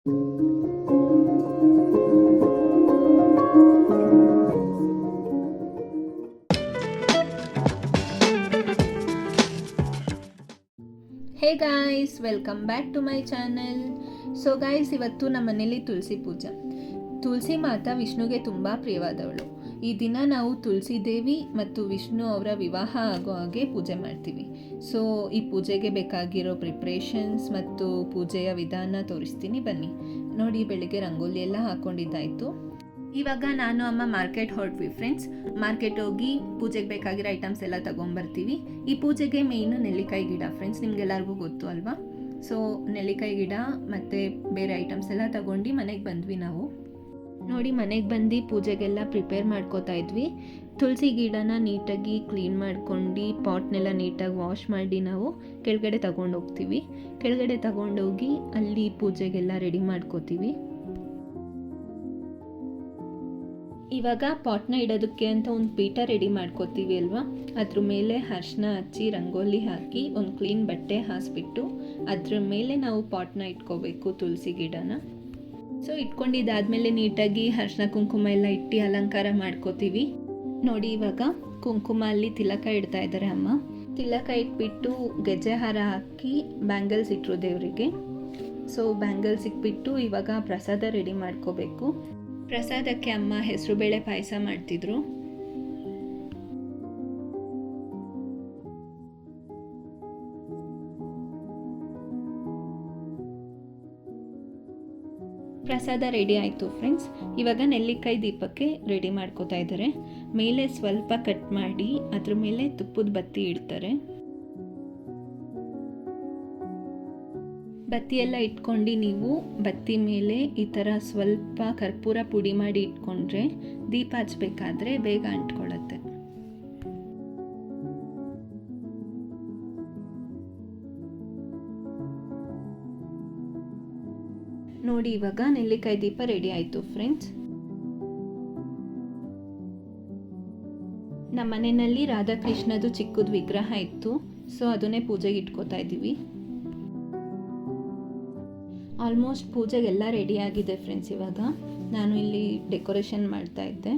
Hey guys welcome back to my channel so guys ಇವತ್ತು ನಮ್ಮ ಮನೇಲಿ ತುಳಸಿ ಪೂಜಾ. ತುಳಸಿ ಮಾತಾ ವಿಷ್ಣುಗೆ ತುಂಬ ಪ್ರಿಯವಾದವಳು. ಈ ದಿನ ನಾವು ತುಳಸಿ ದೇವಿ ಮತ್ತು ವಿಷ್ಣು ಅವರ ವಿವಾಹ ಆಗೋ ಹಾಗೆ ಪೂಜೆ ಮಾಡ್ತೀವಿ. ಸೊ ಈ ಪೂಜೆಗೆ ಬೇಕಾಗಿರೋ ಪ್ರಿಪ್ರೇಷನ್ಸ್ ಮತ್ತು ಪೂಜೆಯ ವಿಧಾನ ತೋರಿಸ್ತೀನಿ, ಬನ್ನಿ. ನೋಡಿ, ಬೆಳಿಗ್ಗೆ ರಂಗೋಲಿ ಎಲ್ಲ ಹಾಕೊಂಡಿದ್ದಾಯಿತು. ಇವಾಗ ನಾನು ಅಮ್ಮ ಮಾರ್ಕೆಟ್ ಹೊರಟ್ವಿ ಫ್ರೆಂಡ್ಸ್ ಮಾರ್ಕೆಟ್ ಹೋಗಿ ಪೂಜೆಗೆ ಬೇಕಾಗಿರೋ ಐಟಮ್ಸ್ ಎಲ್ಲ ತಗೊಂಬರ್ತೀವಿ. ಈ ಪೂಜೆಗೆ ಮೇಯ್ನು ನೆಲ್ಲಿಕಾಯಿ ಗಿಡ ಫ್ರೆಂಡ್ಸ್ ನಿಮ್ಗೆಲ್ಲರಿಗೂ ಗೊತ್ತು ಅಲ್ವಾ? ಸೊ ನೆಲ್ಲಿಕಾಯಿ ಗಿಡ ಮತ್ತು ಬೇರೆ ಐಟಮ್ಸ್ ಎಲ್ಲ ತಗೊಂಡು ಮನೆಗೆ ಬಂದ್ವಿ ನಾವು. ನೋಡಿ ಮನೆಗೆ ಬಂದು ಪೂಜೆಗೆಲ್ಲ ಪ್ರಿಪೇರ್ ಮಾಡ್ಕೋತಾ ಇದ್ವಿ. ತುಳಸಿ ಗಿಡನ ನೀಟಾಗಿ ಕ್ಲೀನ್ ಮಾಡ್ಕೊಂಡು ಪಾಟ್ನೆಲ್ಲ ನೀಟಾಗಿ ವಾಶ್ ಮಾಡಿ ನಾವು ಕೆಳಗಡೆ ತಗೊಂಡೋಗ್ತೀವಿ ಕೆಳಗಡೆ ತಗೊಂಡೋಗಿ ಅಲ್ಲಿ ಪೂಜೆಗೆಲ್ಲ ರೆಡಿ ಮಾಡ್ಕೋತೀವಿ. ಇವಾಗ ಪಾಟ್ನ ಇಡೋದಕ್ಕೆ ಅಂತ ಒಂದು ಪೀಠ ರೆಡಿ ಮಾಡ್ಕೋತೀವಿ ಅಲ್ವಾ? ಅದ್ರ ಮೇಲೆ ಅರ್ಶಿನ ಹಚ್ಚಿ, ರಂಗೋಲಿ ಹಾಕಿ ಒಂದು ಕ್ಲೀನ್ ಬಟ್ಟೆ ಹಾಸ್ಬಿಟ್ಟು ಅದ್ರ ಮೇಲೆ ನಾವು ಪಾಟ್ನ ಇಟ್ಕೋಬೇಕು ತುಳಸಿ ಗಿಡನ. ಸೊ ಇಟ್ಕೊಂಡಿದ್ದಾದ್ಮೇಲೆ ನೀಟಾಗಿ ಅರ್ಶಿನ ಕುಂಕುಮ ಎಲ್ಲ ಇಟ್ಟು ಅಲಂಕಾರ ಮಾಡ್ಕೋತೀವಿ. ನೋಡಿ ಇವಾಗ ಕುಂಕುಮ ಅಲ್ಲಿ ತಿಲಕ ಇಡ್ತಾ ಇದ್ದಾರೆ ಅಮ್ಮ. ತಿಲಕ ಇಟ್ಬಿಟ್ಟು ಗೆಜ್ಜೆ ಹಾರ ಹಾಕಿ ಬ್ಯಾಂಗಲ್ಸ್ ಇಟ್ಟರು ದೇವರಿಗೆ. ಸೊ ಬ್ಯಾಂಗಲ್ಸ್ ಇಟ್ಬಿಟ್ಟು ಇವಾಗ ಪ್ರಸಾದ ರೆಡಿ ಮಾಡ್ಕೋಬೇಕು. ಪ್ರಸಾದಕ್ಕೆ ಅಮ್ಮ ಹೆಸರುಬೇಳೆ ಪಾಯಸ ಮಾಡ್ತಿದ್ರು. ಪ್ರಸಾದ ರೆಡಿ ಆಯಿತು ಫ್ರೆಂಡ್ಸ್ ಇವಾಗ ನೆಲ್ಲಿಕಾಯಿ ದೀಪಕ್ಕೆ ರೆಡಿ ಮಾಡ್ಕೋತಾ ಇದ್ದಾರೆ. ಮೇಲೆ ಸ್ವಲ್ಪ ಕಟ್ ಮಾಡಿ, ಅದ್ರ ಮೇಲೆ ತುಪ್ಪದ ಬತ್ತಿ ಇಡ್ತಾರೆ. ಬತ್ತಿ ಎಲ್ಲ ಇಟ್ಕೊಂಡು ನೀವು ಬತ್ತಿ ಮೇಲೆ ಈ ಥರ ಸ್ವಲ್ಪ ಕರ್ಪೂರ ಪುಡಿ ಮಾಡಿ ಇಟ್ಕೊಂಡ್ರೆ ದೀಪ ಹಚ್ಬೇಕಾದ್ರೆ ಬೇಗ ಅಂಟ್ಕೊಳ್ಳುತ್ತೆ. ನೋಡಿ, ಇವಾಗ ನೆಲ್ಲಿಕಾಯಿ ದೀಪ ರೆಡಿ ಆಯಿತು ಫ್ರೆಂಡ್ಸ್ ನಮ್ಮ ಮನೆಯಲ್ಲಿ ರಾಧಾಕೃಷ್ಣದು ಚಿಕ್ಕದು ವಿಗ್ರಹ ಇತ್ತು. ಸೊ ಅದನ್ನೇ ಪೂಜೆಗೆ ಇಟ್ಕೋತಾ ಇದ್ದೀವಿ. ಆಲ್ಮೋಸ್ಟ್ ಪೂಜೆಗೆಲ್ಲ ರೆಡಿ ಆಗಿದೆ ಫ್ರೆಂಡ್ಸ್ ಇವಾಗ. ನಾನು ಇಲ್ಲಿ ಡೆಕೋರೇಷನ್ ಮಾಡ್ತಾ ಇದ್ದೆ.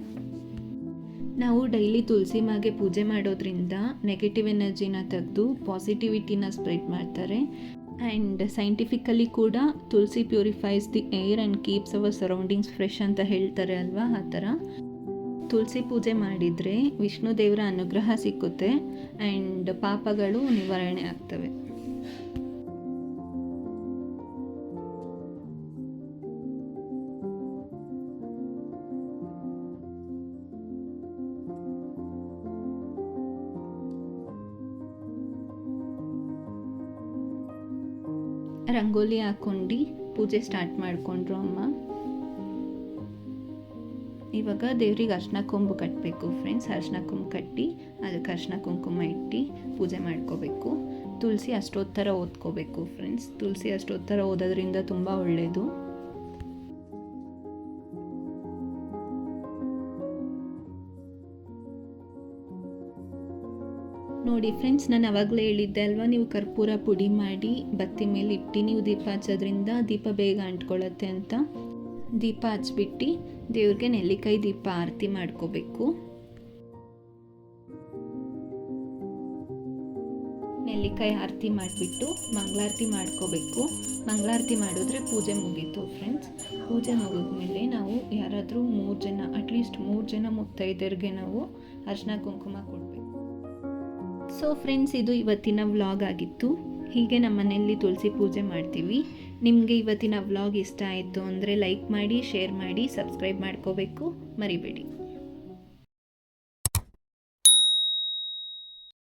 ನಾವು ಡೈಲಿ ತುಳಸಿ ಮಾಗೆ ಪೂಜೆ ಮಾಡೋದ್ರಿಂದ ನೆಗೆಟಿವ್ ಎನರ್ಜಿನ ತೆಗೆದು ಪಾಸಿಟಿವಿಟಿನ ಸ್ಪ್ರೆಡ್ ಮಾಡ್ತಾರೆ. ಆ್ಯಂಡ್ ಸೈಂಟಿಫಿಕಲಿ ಕೂಡ tulsi purifies the air and keeps our surroundings fresh ಅಂತ ಹೇಳ್ತಾರೆ ಅಲ್ವಾ? ಆ ಥರ. ತುಳಸಿ ಪೂಜೆ ಮಾಡಿದರೆ ವಿಷ್ಣು ದೇವರ ಅನುಗ್ರಹ ಸಿಕ್ಕುತ್ತೆ ಆ್ಯಂಡ್ ಪಾಪಗಳು ನಿವಾರಣೆ ಆಗ್ತವೆ. ರಂಗೋಲಿ ಹಾಕ್ಕೊಂಡು ಪೂಜೆ ಸ್ಟಾರ್ಟ್ ಮಾಡಿಕೊಂಡ್ರು ಅಮ್ಮ. ಇವಾಗ ದೇವ್ರಿಗೆ ಅರ್ಶಿನ ಕೊಂಬು ಕಟ್ಟಬೇಕು ಫ್ರೆಂಡ್ಸ್ ಅರ್ಶಿನ ಕೊಂಬು ಕಟ್ಟಿ, ಅದಕ್ಕೆ ಅರ್ಶಿನ ಕುಂಕುಮ ಇಟ್ಟು ಪೂಜೆ ಮಾಡ್ಕೋಬೇಕು. ತುಳಸಿ ಅಷ್ಟೋತ್ತರ ಓದ್ಕೋಬೇಕು ಫ್ರೆಂಡ್ಸ್ ತುಳಸಿ ಅಷ್ಟೋತ್ತರ ಓದೋದ್ರಿಂದ ತುಂಬ ಒಳ್ಳೆಯದು ನೋಡಿ ಫ್ರೆಂಡ್ಸ್ ನಾನು ಅವಾಗಲೇ ಹೇಳಿದ್ದೆ ಅಲ್ವಾ, ನೀವು ಕರ್ಪೂರ ಪುಡಿ ಮಾಡಿ ಬತ್ತಿ ಮೇಲೆ ಇಟ್ಟು, ನೀವು ದೀಪ ಹಚ್ಚೋದ್ರಿಂದ ದೀಪ ಬೇಗ ಅಂಟ್ಕೊಳ್ಳುತ್ತೆ ಅಂತ. ದೀಪ ಹಚ್ಬಿಟ್ಟು ದೇವ್ರಿಗೆ ನೆಲ್ಲಿಕಾಯಿ ದೀಪ ಆರತಿ ಮಾಡ್ಕೋಬೇಕು. ನೆಲ್ಲಿಕಾಯಿ ಆರತಿ ಮಾಡಿಬಿಟ್ಟು ಮಂಗಳಾರತಿ ಮಾಡ್ಕೋಬೇಕು. ಮಂಗಳಾರತಿ ಮಾಡಿದ್ರೆ ಪೂಜೆ ಮುಗೀತು ಫ್ರೆಂಡ್ಸ್ ಪೂಜೆ ಮುಗಿದ್ಮೇಲೆ ನಾವು ಯಾರಾದರೂ ಮೂರು ಜನ ಅಟ್ಲೀಸ್ಟ್ ಮೂರು ಜನ ಮುತ್ತೈದರಿಗೆ ನಾವು ಅರ್ಶಿನ ಕುಂಕುಮ ಕೊಡಬೇಕು. ಸೊ ಫ್ರೆಂಡ್ಸ್ ಇದು ಇವತ್ತಿನ ವ್ಲಾಗ್ ಆಗಿತ್ತು. ಹೀಗೆ ನಮ್ಮ ಮನೆಯಲ್ಲಿ ತುಳಸಿ ಪೂಜೆ ಮಾಡ್ತೀವಿ. ನಿಮಗೆ ಇವತ್ತಿನ ವ್ಲಾಗ್ ಇಷ್ಟ ಆಯಿತು ಅಂದರೆ ಲೈಕ್ ಮಾಡಿ ಶೇರ್ ಮಾಡಿ ಸಬ್ಸ್ಕ್ರೈಬ್ ಮಾಡ್ಕೋಬೇಕು. ಮರಿಬೇಡಿ.